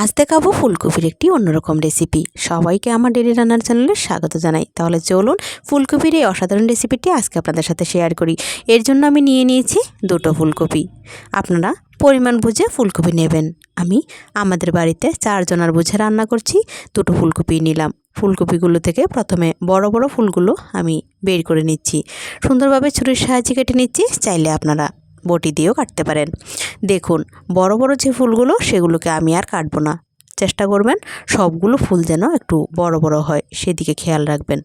আজ দেখাবো ফুলকপির একটি অন্যরকম রেসিপি সবাইকে আমার ডেলি রান্নার চ্যানেলে স্বাগত জানাই। তাহলে চলুন ফুলকপির এই অসাধারণ রেসিপিটি আজকে আপনাদের সাথে শেয়ার করি। এর জন্য আমি নিয়ে নিয়েছি দুটো ফুলকপি। আপনারা পরিমাণ বুঝে ফুলকপি নেবেন। আমি আমাদের বাড়িতে চারজনার বুঝে রান্না করছি, দুটো ফুলকপি নিলাম। ফুলকপিগুলো থেকে প্রথমে বড় বড় ফুলগুলো আমি বের করে নিচ্ছি। সুন্দরভাবে ছুরির সাহায্যে কেটে নিচ্ছি, চাইলে আপনারা বটি দিয়েও কাটতে পারেন। দেখুন, বড় বড় যে ফুলগুলো, সেগুলোকে আমি আর কাটবো না। চেষ্টা করবেন সবগুলো ফুল যেন একটু বড় বড় হয়, সেদিকে খেয়াল রাখবেন।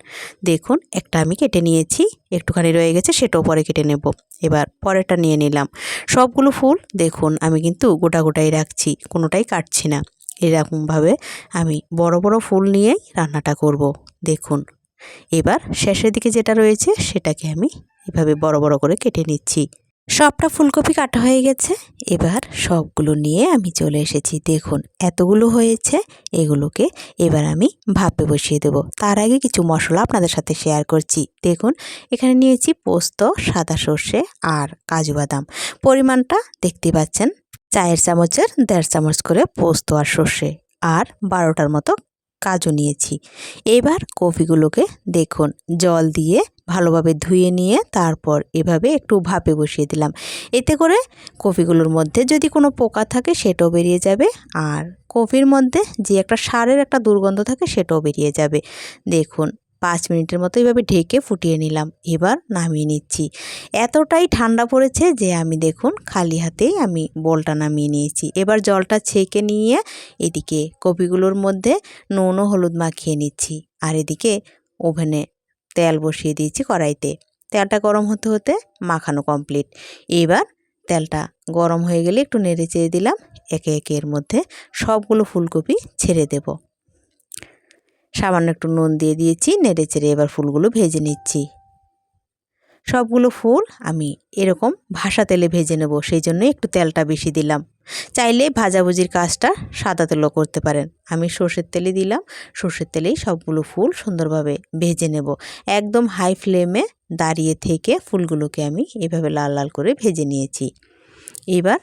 দেখুন, একটা আমি কেটে নিয়েছি, একটুখানি রয়ে গেছে, সেটাও পরে কেটে নেব। এবার পরেরটা নিয়ে নিলাম। সবগুলো ফুল, দেখুন, আমি কিন্তু গোটা গোটাই রাখছি, কোনোটাই কাটছি না। এরকমভাবে আমি বড় বড় ফুল নিয়েই রান্নাটা করব। দেখুন, এবার শেষের দিকে যেটা রয়েছে, সেটাকে আমি এভাবে বড় বড় করে কেটে নিচ্ছি। সবটা ফুলকপি কাটা হয়ে গেছে। এবার সবগুলো নিয়ে আমি চলে এসেছি। দেখুন, এতগুলো হয়েছে, এগুলোকে এবার আমি ভাপে বসিয়ে দেব। তার আগে কিছু মশলা আপনাদের সাথে শেয়ার করছি। দেখুন, এখানে নিয়েছি পোস্ত, সাদা সর্ষে আর কাজু বাদাম। পরিমাণটা দেখতে পাচ্ছেন, চায়ের চামচের দেড় চামচ করে পোস্ত আর সর্ষে। আর বারোটার মতো কাজু নিয়েছি। এবার কফিগুলোকে দেখুন, জল দিয়ে ভালোভাবে ধুয়ে নিয়ে তারপর এভাবে একটু ভাপে বসিয়ে দিলাম। এতে করে কফিগুলোর মধ্যে যদি কোনো পোকা থাকে সেটাও বেরিয়ে যাবে আর কফির মধ্যে যে একটা সারের একটা দুর্গন্ধ থাকে সেটাও বেরিয়ে যাবে। দেখুন পাঁচ মিনিটের মতো এইভাবে ঢেকে ফুটিয়ে নিলাম। এবার নামিয়ে নিচ্ছি। এতটাই ঠান্ডা পড়েছে যে আমি দেখুন খালি হাতেই আমি বলটা নামিয়ে নিয়েছি। এবার জলটা ছেঁকে নিয়ে এদিকে কপিগুলোর মধ্যে নুন ও হলুদ মাখিয়ে নিচ্ছি। আর এদিকে ওভেনে তেল বসিয়ে দিয়েছি কড়াইতে। তেলটা গরম হতে হতে মাখানো কমপ্লিট। এবার তেলটা গরম হয়ে গেলে একটু নেড়ে চেয়ে দিলাম। একে একে এর মধ্যে সবগুলো ফুলকপি ছেড়ে দেব। সামান্য একটু নুন দিয়ে দিয়েছি, নেড়ে চেড়ে এবার ফুলগুলো ভেজে নিচ্ছি। সবগুলো ফুল আমি এরকম ভাসা তেলে ভেজে নেব, সেই জন্য একটু তেলটা বেশি দিলাম। চাইলে ভাজাভুজির কাজটা সাদা তেলও করতে পারেন। আমি সর্ষের তেলে দিলাম, সর্ষের তেলেই সবগুলো ফুল সুন্দরভাবে ভেজে নেব। একদম হাই ফ্লেমে দাঁড়িয়ে থেকে ফুলগুলোকে আমি এভাবে লাল লাল করে ভেজে নিয়েছি। এবার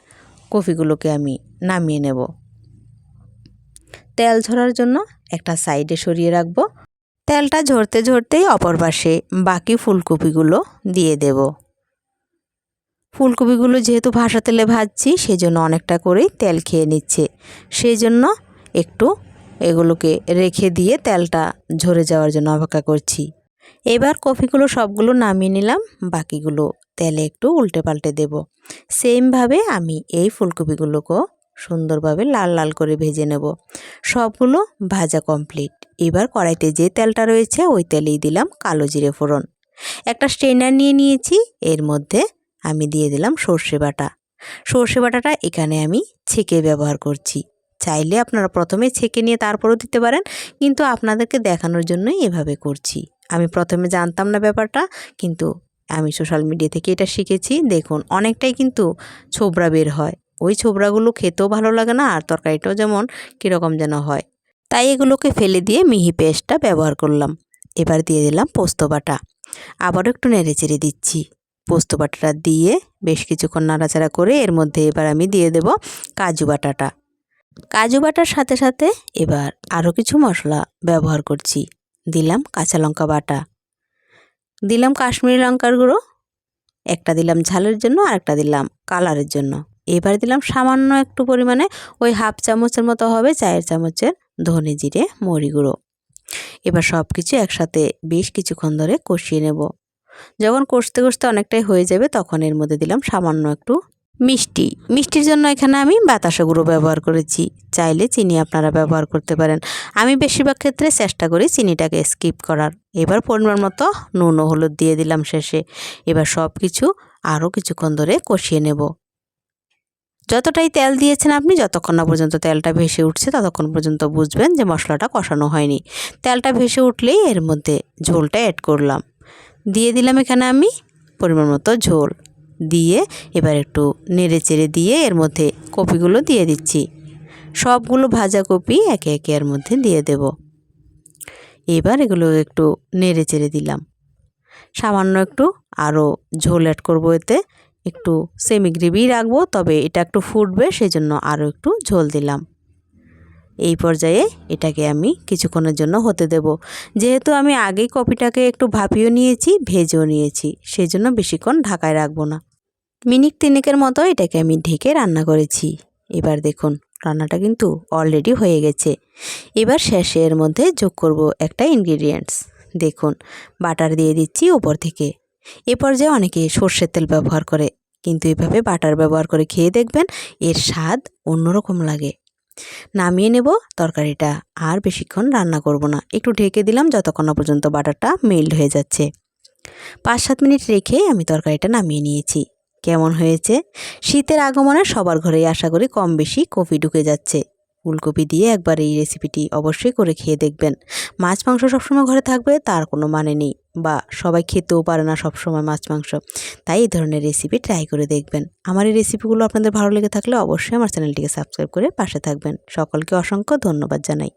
কফিগুলোকে আমি নামিয়ে নেব। তেল ঝরার জন্য একটা সাইডে সরিয়ে রাখব। তেলটা ঝরতে ঝরতেই অপর পাশে বাকি ফুলকপিগুলো দিয়ে দেব। ফুলকপিগুলো যেহেতু ভাসা তেলে ভাজছি, সেজন্য অনেকটা করেই তেল খেয়ে নিচ্ছে। সেই জন্য একটু এগুলোকে রেখে দিয়ে তেলটা ঝরে যাওয়ার জন্য অপেক্ষা করছি। এবার কফিগুলো সবগুলো নামিয়ে নিলাম, বাকিগুলো তেলে একটু উল্টে পাল্টে দেব। সেমভাবে আমি এই ফুলকপিগুলোকেও সুন্দরভাবে লাল লাল করে ভেজে নেব। সবগুলো ভাজা কমপ্লিট এবার কড়াইতে যে তেলটা রয়েছে, ওই তেলেই দিলাম কালো জিরে ফোড়ন। একটা স্ট্রেনার নিয়ে নিয়েছি, এর মধ্যে আমি দিয়ে দিলাম সর্ষে বাটা। সর্ষে বাটাটা এখানে আমি ছেঁকে ব্যবহার করছি। চাইলে আপনারা প্রথমে ছেঁকে নিয়ে তারপরও দিতে পারেন, কিন্তু আপনাদেরকে দেখানোর জন্যই এভাবে করছি। আমি প্রথমে জানতাম না ব্যাপারটা, কিন্তু আমি সোশ্যাল মিডিয়া থেকে এটা শিখেছি। দেখুন, অনেকটাই কিন্তু ছোবরা বের হয়। ওই ছোবড়াগুলো খেতেও ভালো লাগে না আর তরকারিটাও যেমন কীরকম যেন হয়। তাই এগুলোকে ফেলে দিয়ে মিহি পেস্টটা ব্যবহার করলাম। এবার দিয়ে দিলাম পোস্ত বাটা। আবারও একটু নেড়ে চেড়ে দিচ্ছি। পোস্ত বাটাটা দিয়ে বেশ কিছুক্ষণ নাড়াচাড়া করে এর মধ্যে এবার আমি দিয়ে দেব কাজু বাটাটা। কাজু বাটার সাথে সাথে এবার আরও কিছু মশলা ব্যবহার করছি। দিলাম কাঁচা লঙ্কা বাটা। দিলাম কাশ্মীরি লঙ্কার গুঁড়ো। একটা দিলাম ঝালের জন্য আর একটা দিলাম কালারের জন্য। এবার দিলাম সামান্য একটু পরিমাণে ওই হাফ চামচের মতো হবে চায়ের চামচের ধনে জিরে মরি গুঁড়ো। এবার সব কিছু একসাথে বেশ কিছুক্ষণ ধরে কষিয়ে নেব। যখন কষতে কষতে অনেকটাই হয়ে যাবে তখন এর মধ্যে দিলাম সামান্য একটু মিষ্টি। মিষ্টির জন্য এখানে আমি বাতাসা গুঁড়ো ব্যবহার করেছি। চাইলে চিনি আপনারা ব্যবহার করতে পারেন। আমি বেশিরভাগ ক্ষেত্রে চেষ্টা করি চিনিটাকে স্কিপ করার। এবার পরিমাণ মতো নুন ও হলুদ দিয়ে দিলাম শেষে। এবার সব কিছু আরও কিছুক্ষণ ধরে কষিয়ে নেব। যতটাই তেল দিয়েছেন আপনি, যতক্ষণ না পর্যন্ত তেলটা ভেসে উঠছে, ততক্ষণ পর্যন্ত বুঝবেন যে মশলাটা কষানো হয়নি। তেলটা ভেসে উঠলেই এর মধ্যে ঝোলটা অ্যাড করলাম। দিয়ে দিলাম এখানে আমি পরিমাণ মতো ঝোল। দিয়ে এবার একটু নেড়ে চেড়ে দিয়ে এর মধ্যে কপিগুলো দিয়ে দিচ্ছি। সবগুলো ভাজা কপি একে একে এর মধ্যে দিয়ে দেব। এবার এগুলো একটু নেড়ে চেড়ে দিলাম। সামান্য একটু আরও ঝোল অ্যাড করব এতে। একটু সেমি গ্রেভি রাখব, তবে এটা একটু ফুটবে সেই জন্য আরও একটু ঝোল দিলাম। এই পর্যায়ে এটাকে আমি কিছুক্ষণের জন্য হতে দেব। যেহেতু আমি আগেই কপিটাকে একটু ভাপিয়েও নিয়েছি, ভেজেও নিয়েছি, সেজন্য বেশিক্ষণ ঢাকায় রাখব না। মিনিট তিনেকের মতো এটাকে আমি ঢেকে রান্না করেছি। এবার দেখুন, রান্নাটা কিন্তু অলরেডি হয়ে গেছে। এবার শেষে এর মধ্যে যোগ করব একটা ইনগ্রিডিয়েন্টস দেখুন, বাটার দিয়ে দিচ্ছি উপর থেকে। এ পর্যায়ে অনেকে সর্ষের তেল ব্যবহার করে, কিন্তু এভাবে বাটার ব্যবহার করে খেয়ে দেখবেন এর স্বাদ অন্যরকম লাগে। নামিয়ে নেব তরকারিটা, আর বেশিক্ষণ রান্না করব না। একটু ঢেকে দিলাম যতক্ষণ না পর্যন্ত বাটারটা মেল্ট হয়ে যাচ্ছে। পাঁচ সাত মিনিট রেখে আমি তরকারিটা নামিয়ে নিয়েছি। কেমন হয়েছে? শীতের আগমনে সবার ঘরেই আশা করি কম বেশি কপি ঢুকে যাচ্ছে। ফুলকপি দিয়ে একবার এই রেসিপিটি অবশ্যই করে খেয়ে দেখবেন। মাছ মাংস সবসময় ঘরে থাকবে, তার কোনো মানে নেই বা সবাই খেতেও পারে না সবসময় মাছ মাংস। তাই এই ধরনের রেসিপি ট্রাই করে দেখবেন। আমার এই রেসিপিগুলো আপনাদের ভালো লেগে থাকলে অবশ্যই আমার চ্যানেলটিকে সাবস্ক্রাইব করে পাশে থাকবেন। সকলকে অসংখ্য ধন্যবাদ জানাই।